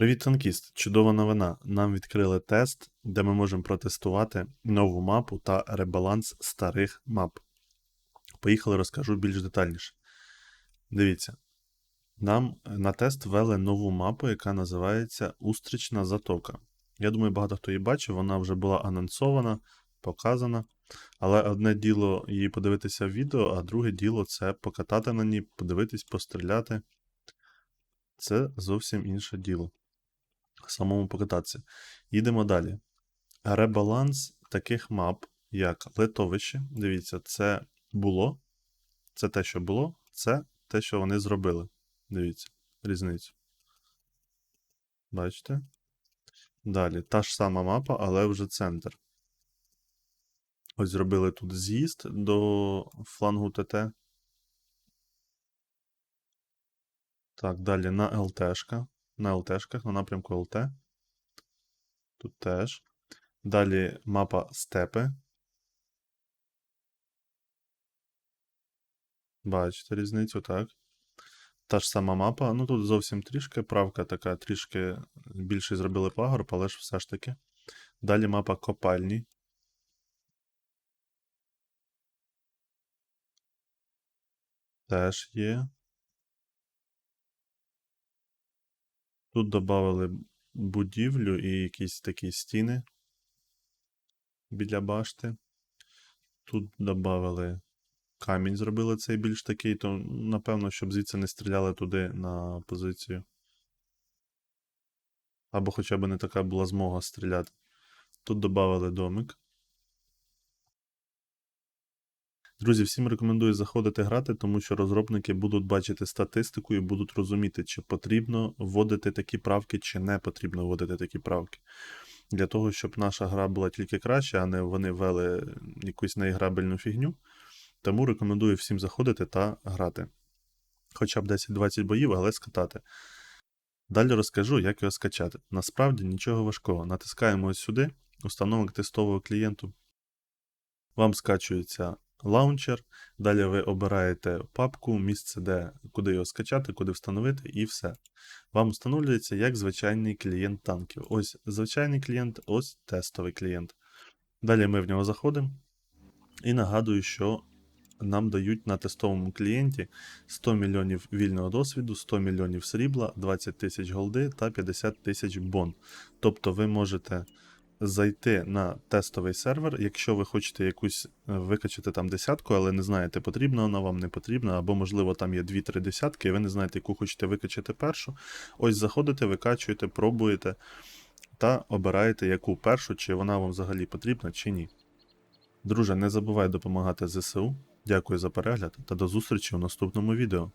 Привіт, танкіст! Чудова новина. Нам відкрили тест, де ми можемо протестувати нову мапу та ребаланс старих мап. Поїхали, розкажу більш детальніше. Дивіться, нам на тест ввели нову мапу, яка називається Устрічна Затока. Я думаю, багато хто її бачив, вона вже була анонсована, показана. Але одне діло її подивитися в відео, а друге діло це покатати на ній, подивитись, постріляти. Це зовсім інше діло самому покататися. Їдемо далі. Ребаланс таких мап, як литовище. Дивіться, це було. Це те, що було, це те, що вони зробили. Дивіться, різницю. Бачите? Далі. Та ж сама мапа, але вже центр. Ось зробили тут з'їзд до флангу ТТ. Так, далі на ЛТшка на ЛТшках, на напрямку ЛТ. Тут теж. Далі мапа степи. Бачите різницю, так. Та ж сама мапа. Ну тут зовсім трішки. Правка така трішки більше зробили пагорб, але ж все ж таки. Далі мапа копальні. Теж є. Тут додали будівлю і якісь такі стіни біля башти. Тут додали камінь, зробили цей більш такий, то напевно, щоб звідси не стріляли туди на позицію. Або хоча б не така була змога стріляти. Тут додали домик. Друзі, всім рекомендую заходити грати, тому що розробники будуть бачити статистику і будуть розуміти, чи потрібно вводити такі правки, чи не потрібно вводити такі правки. Для того, щоб наша гра була тільки краща, а не вони ввели якусь неіграбельну фігню. Тому рекомендую всім заходити та грати. Хоча б 10-20 боїв, але скатати. Далі розкажу, як його скачати. Насправді нічого важкого. Натискаємо ось сюди, установок тестового клієнту. Вам скачується лаунчер. Далі ви обираєте папку, місце, де, куди його скачати, куди встановити, і все. Вам встановлюється як звичайний клієнт танків. Ось звичайний клієнт, ось тестовий клієнт. Далі ми в нього заходимо. І нагадую, що нам дають на тестовому клієнті 100 мільйонів вільного досвіду, 100 мільйонів срібла, 20 тисяч голди та 50 тисяч бон. Тобто ви можете зайти на тестовий сервер, якщо ви хочете якусь е, викачати там десятку, але не знаєте, потрібна вона вам не потрібна, або, можливо, там є 2-3 десятки, і ви не знаєте, яку хочете викачати першу. Ось заходите, викачуєте, пробуєте та обираєте, яку першу, чи вона вам взагалі потрібна, чи ні. Друже, не забувай допомагати ЗСУ. Дякую за перегляд та до зустрічі у наступному відео.